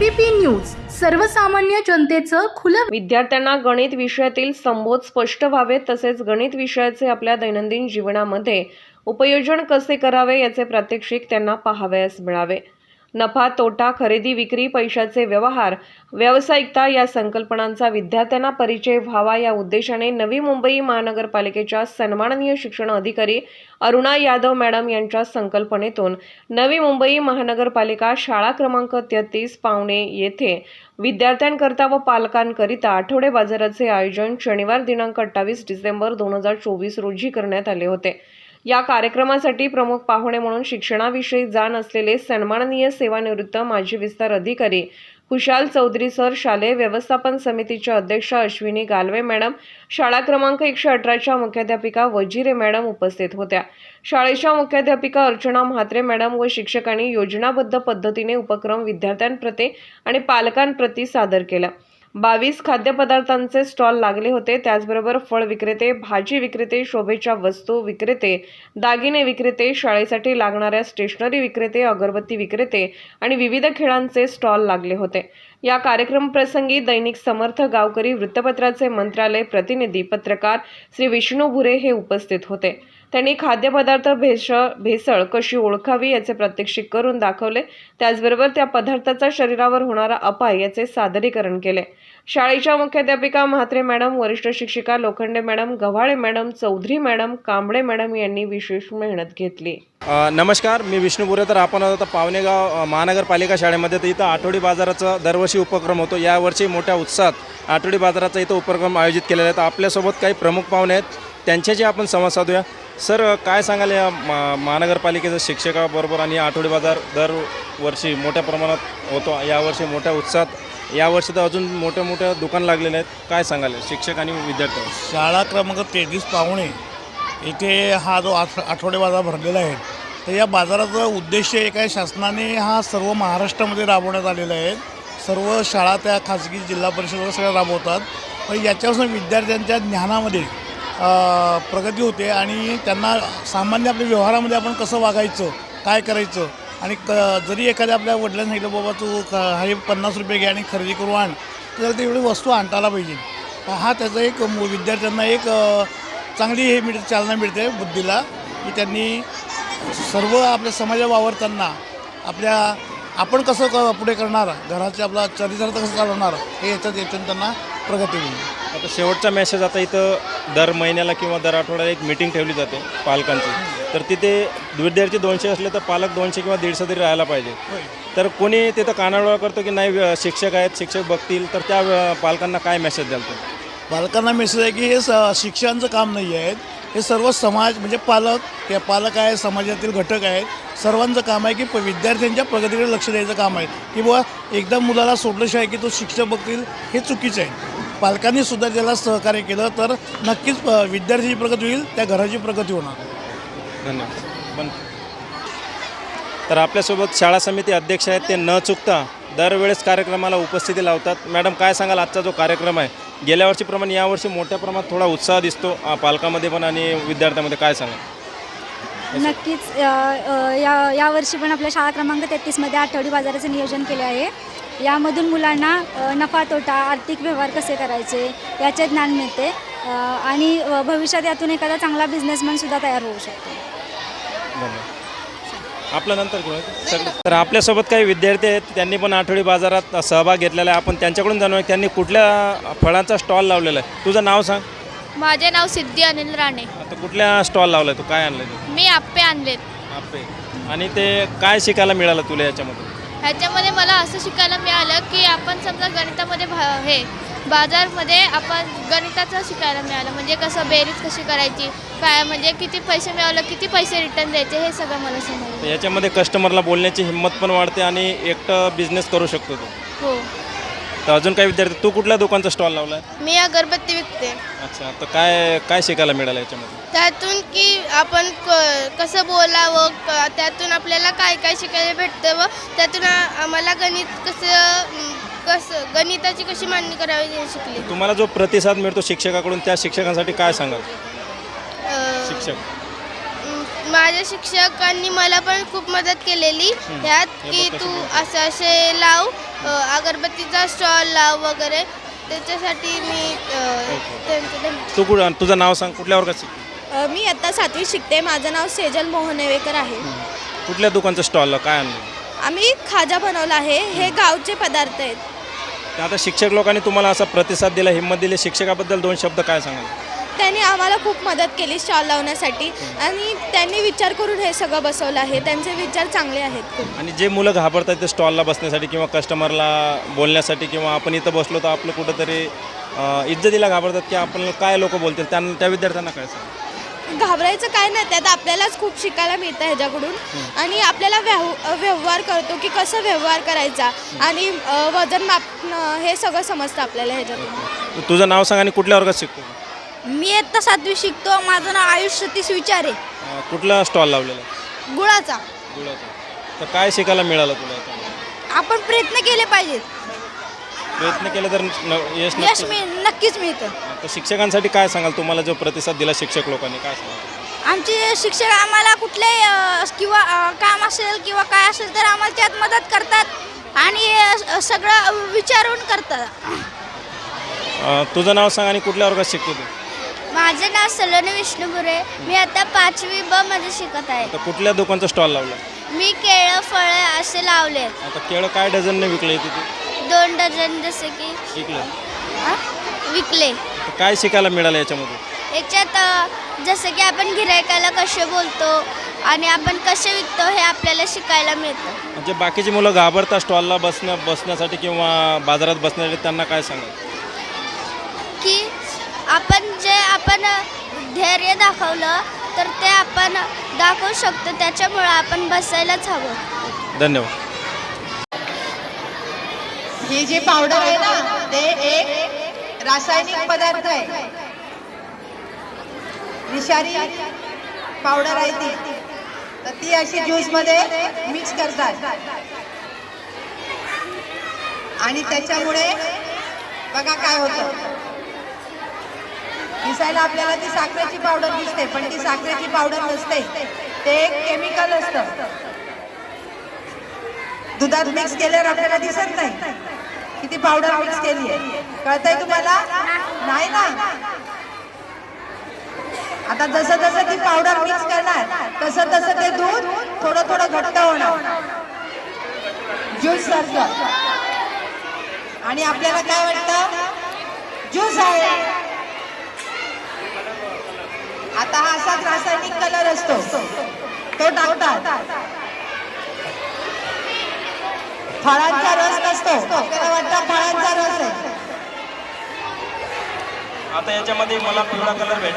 ABP news सर्वसामान्य जनतेचं खुलं विद्यार्थ्यांना गणित विषयातील संबोध स्पष्ट व्हावेत तसेच गणित विषयाचे आपल्या दैनंदिन जीवनामध्ये उपयोजन कसे करावे याचे प्रात्यक्षिक त्यांना पाहावयास मिळावे. नफा तोटा खरेदी विक्री पैशाचे व्यवहार व्यावसायिकता या संकल्पनांचा विद्यार्थ्यांना परिचय व्हावा या उद्देशाने नवी मुंबई महानगरपालिकेच्या सन्माननीय शिक्षण अधिकारी अरुणा यादव मॅडम यांच्या संकल्पनेतून नवी मुंबई महानगरपालिका शाळा क्रमांक तेहतीस पावणे येथे विद्यार्थ्यांकरता व पालकांकरिता आठवडे बाजाराचे आयोजन शनिवार दिनांक अठ्ठावीस डिसेंबर दोन हजार चोवीस रोजी करण्यात आले होते. या कार्यक्रमासाठी प्रमुख पाहुणे म्हणून शिक्षणाविषयी जाण असलेले सन्माननीय सेवानिवृत्त माजी विस्तार अधिकारी कुशाल चौधरी सर शालेय व्यवस्थापन समितीच्या अध्यक्ष अश्विनी गालवे मॅडम शाळा क्रमांक एकशे अठराच्या मुख्याध्यापिका वजिरे मॅडम उपस्थित होत्या. शाळेच्या मुख्याध्यापिका अर्चना म्हात्रे मॅडम व शिक्षकांनी योजनाबद्ध पद्धतीने उपक्रम विद्यार्थ्यांप्रती आणि पालकांप्रती सादर केला. बावीस खाद्यपदार्थांचे स्टॉल लागले होते. त्याचबरोबर फळ विक्रेते भाजी विक्रेते शोभेच्या वस्तू विक्रेते दागिने विक्रेते शाळेसाठी लागणाऱ्या स्टेशनरी विक्रेते अगरबत्ती विक्रेते आणि विविध खेळांचे स्टॉल लागले होते. या कार्यक्रम प्रसंगी दैनिक समर्थ गावकरी वृत्तपत्राचे मंत्रालय प्रतिनिधी पत्रकार श्री विष्णू भुरे हे उपस्थित होते. त्यांनी खाद्यपदार्थ भेसळ भेसळ कशी ओळखावी याचे प्रात्यक्षिक करून दाखवले. त्याचबरोबर त्या पदार्थाचा शरीरावर होणारा अपाय याचे सादरीकरण केले. शाळेच्या मुख्याध्यापिका म्हात्रे मॅडम वरिष्ठ शिक्षिका Lokhande madam Gavhale madam Chaudhari madam Kamble madam यांनी विशेष मेहनत घेतली. नमस्कार मी विष्णू बोरे. तर आपण आता पावणेगाव महानगरपालिका शाळेमध्ये तर इथं आठवडी बाजाराचा दरवर्षी उपक्रम होतो. यावर्षी मोठ्या उत्साहात आठवडी बाजाराचा इथं उपक्रम आयोजित केलेला आहे. तर आपल्यासोबत काही प्रमुख पाहुणे आहेत. त्यांच्याशी आपण संवाद साधूया. सर काय सांगाल या मा महानगरपालिकेचं शिक्षकाबरोबर आणि आठवडी बाजार दरवर्षी मोठ्या प्रमाणात होतो यावर्षी मोठ्या उत्साहात यावर्षी तर अजून मोठ्या मोठ्या दुकान लागलेले आहेत. काय सांगाल? शिक्षक आणि विद्यार्थी. शाळा क्रमांक तेवीस पावणे इथे हा जो आठ आठवडे बाजार भरलेला आहे तर या बाजाराचा उद्देश एक आहे शासनाने हा सर्व महाराष्ट्रामध्ये राबवण्यात आलेला आहे. सर्व शाळा त्या खाजगी जिल्हा परिषद सगळ्या राबवतात. पण याच्यापासून विद्यार्थ्यांच्या ज्ञानामध्ये प्रगती होते आणि त्यांना सामान्य आपल्या व्यवहारामध्ये आपण कसं वागायचं काय करायचं आणि क जरी एखाद्या आपल्या वडिलांनी सांगितलं बाबा तू ख हे पन्नास रुपये घे आणि खरेदी करू आण तर तेवढी वस्तू आणताला पाहिजे. हा त्याचा एक मु- विद्यार्थ्यांना एक चांगली हे मिळ चालना मिळते बुद्धीला की त्यांनी सर्व आपल्या समाजात वावरताना आपल्या आपण कसं क पुढे करणार घराचे आपला चरित्र कसं चालवणार हे याच्यात याच्यात त्यांना प्रगती होईल. आता शेवटचा मेसेज आता इथं दर महिन्याला किंवा दर आठवड्याला एक मीटिंग ठेवली जाते पालकांची. तर तिथे विद्यार्थी दोनशे असले तर पालक दोनशे किंवा दीडशे तरी राहायला पाहिजे. तर कोणी तिथं कानाडोळा करतो की नाही शिक्षक आहेत शिक्षक बघतील तर त्या पालकांना काय मेसेज द्याल तुम्ही? पालकांना मेसेज आहे की हे स शिक्षणाचं काम नाही आहे. हे सर्व समाज म्हणजे पालक ते पालक आहे समाजातील घटक आहेत. सर्वांचं काम आहे की प- विद्यार्थ्यांच्या प्रगतीकडे लक्ष द्यायचं काम आहे. की बुवा एकदा मुलाला सोडल्याशिवाय की तो शिक्षक बघतील हे चुकीचं आहे. पालकांनी सुद्धा त्याला सहकार्य केलं तर नक्कीच विद्यार्थ्याची प्रगती होईल त्या घराची प्रगती होणार. धन्यवाद. पण तर आपल्यासोबत शाळा समिती अध्यक्ष आहेत ते न चुकता दरवेळेस कार्यक्रमाला उपस्थिती लावतात. मॅडम काय सांगाल? आजचा जो कार्यक्रम आहे गेल्या वर्षीप्रमाणे यावर्षी मोठ्या प्रमाणात थोडा उत्साह दिसतो पालकामध्ये पण आणि विद्यार्थ्यांमध्ये. काय सांगाल? नक्कीच या यावर्षी पण आपल्या शाळा क्रमांक तेहतीसमध्ये आठवडी बाजाराचं नियोजन केले आहे. यामधून मुलांना नफा तोटा आर्थिक व्यवहार कसे करायचे याचे ज्ञान मिळते. आणि भविष्यात यातून एखादा चांगला बिझनेसमॅनसुद्धा तयार होऊ शकतो. आपलं नंतर तर आपल्यासोबत काही विद्यार्थी आहेत त्यांनी पण आठवडी बाजारात सहभाग घेतलेला आहे. आपण त्यांच्याकडून जाणूया त्यांनी कुठल्या फळांचा स्टॉल लावलेला आहे. तुझं नाव सांग. माझे नाव सिद्धी अनिल राणे. आता कुठल्या स्टॉल लावला आहे तू? काय आणलं तू? मी आप्पे आणलेत. आपे आणि ते काय शिकायला मिळालं तुला याच्यामधून ह्याच्यामध्ये मला असं शिकायला मिळालं की आपण समजा गणितामध्ये भा हे बाजारमध्ये आपण गणिताचं शिकायला मिळालं. म्हणजे कसं बेरीज कशी करायची काय म्हणजे किती पैसे मिळवलं किती पैसे रिटर्न द्यायचे हे सगळं मला समजलं. याच्यामध्ये कस्टमरला बोलण्याची हिंमत पण वाढते आणि एकटं बिझनेस करू शकतो तो. हो. तर अजून काही विद्यार्थी तू कुठल्या दुकानचा स्टॉल लावला आहे मी अगरबत्ती विकते. अच्छा तर काय काय शिकायला मिळालं याच्यामध्ये? त्यातून की आपण क कसं बोलावं क त्यातून आपल्याला काय काय शिकायला भेटतं व त्यातून आ- आम्हाला गणित कसं म, कसं गणिताची कशी मांडणी करावी हे शिकले. तुम्हाला जो प्रतिसाद मिळतो शिक्षकाकडून त्या शिक्षकांसाठी काय सांगाल? अ, शिक्षक. म, माझ्या शिक्षकांनी मला पण खूप मदत केलेली. ह्यात की तू असं असे लाव अगरबत्तीचा स्टॉल लाव वगैरे त्याच्यासाठी मी त्यांचं तू कुठं तुझं नाव सांग कुठल्या वर्गात शिकते मी आता सातवी शिकते. माझं नाव सेजल मोहनेवेकर आहे. कुठल्या दुकानचं स्टॉलला काय आणलं? आम्ही खाजा बनवला आहे. हे गावचे पदार्थ आहेत. तर आता शिक्षक लोकांनी तुम्हाला असा प्रतिसाद दिला हिंमत दिली. शिक्षकाबद्दल दोन शब्द काय सांगाल? त्यांनी आम्हाला खूप मदत केली स्टॉल लावण्यासाठी. आणि त्यांनी विचार करून हे सगळं बसवलं आहे. त्यांचे विचार चांगले आहेत खूप. आणि जे मुलं घाबरतात ते स्टॉलला बसण्यासाठी किंवा कस्टमरला बोलण्यासाठी किंवा आपण इथं बसलो तर आपलं कुठंतरी अं, इज्जतीला घाबरतात की आपण काय लोक बोलतील? त्यांना त्या विद्यार्थ्यांना काय सांग घाबरायचं काय नाही. त्यात आपल्यालाच खूप शिकायला मिळतं ह्याच्याकडून. आणि आपल्याला व्यव व्यवहार करतो की कसं व्यवहार करायचा. आणि अ, वजन मापणं हे सगळं समजतं आपल्याला ह्याच्यातून. तुझं नाव सांग आणि कुठल्या वर्गात शिकतो? मी आत्ता सातवी शिकतो माझं नाव आयुष सतीश विचारे. अं, कुठला स्टॉल लावलेला? आहे? गुळाचा. गुळाचा. तर काय शिकायला मिळालं तुला? आपण प्रयत्न केले पाहिजेत. प्रयत्न केले तर न- यश यश नक्कीच मिळ नक्कीच मिळतं. तर शिक्षकांसाठी काय सांगाल? तुम्हाला जो प्रतिसाद दिला शिक्षक लोकांनी काय सांगाल? आमचे शिक्षक आम्हाला कुठल्याही अ, किंवा अ, काम असेल किंवा काय असेल तर आम्हाला त्यात मदत करतात आणि अ, सगळं विचारून करतात. अं, तुझं नाव सांग आणि कुठल्या वर्गात शिकतो तू? माझं नाव सलोनी विष्णुपुरे. मी आता पाचवी ब मध्ये शिकत आहे. आता कुठल्या दुकानचा स्टॉल लावला? मी केळं फळं असे लावलेत. आता केळं काय डझनने विकलं इथे तू दोन डझन जसे की विकलं. विकले. तर काय शिकायला मिळालं याच्यामध्ये? याच्यात अ, जसं की आपण गिरायकाला कसे बोलतो आणि आपण कसे विकतो हे आपल्याला शिकायला मिळतं. म्हणजे बाकीची मुलं घाबरतात स्टॉलला बसण्या बसण्यासाठी किंवा बाजारात बसण्यासाठी त्यांना काय सांगाल? आपण जे आपण धैर्य दाखवलं तर ते आपण दाखवू शकतो. त्याच्यामुळं आपण बसायलाच हवं. धन्यवाद. ही जी पावडर आहे ना ते एक रासायनिक पदार्थ आहे. विषारी पावडर आहे ती. तर ती अशी ज्यूसमध्ये मिक्स करतात. आणि त्याच्यामुळे बघा काय होतं. दिसायला आपल्याला ती साखरेची पावडर दिसते पण ती साखरेची पावडर नसते. ते एक केमिकल असतं. दुधात मिक्स केल्यावर आपल्याला दिसत नाही किती पावडर मिक्स केली आहे. कळतंय तुम्हाला? नाही ना? आता जसं जसं ती पावडर मिक्स करणार तसं तसं ते दूध थोडं थोडं घट्ट होणार. ज्यूस सारखं. आणि आपल्याला काय वाटतं? ज्यूस आहे. आता हा असाच रासायनिक कलर असतो. तो टाकतात. फळांचा रस नसतो. आपल्याला वाटतं फळांचा रस आहे. आता याच्यामध्ये मला पिवळा कलर भेट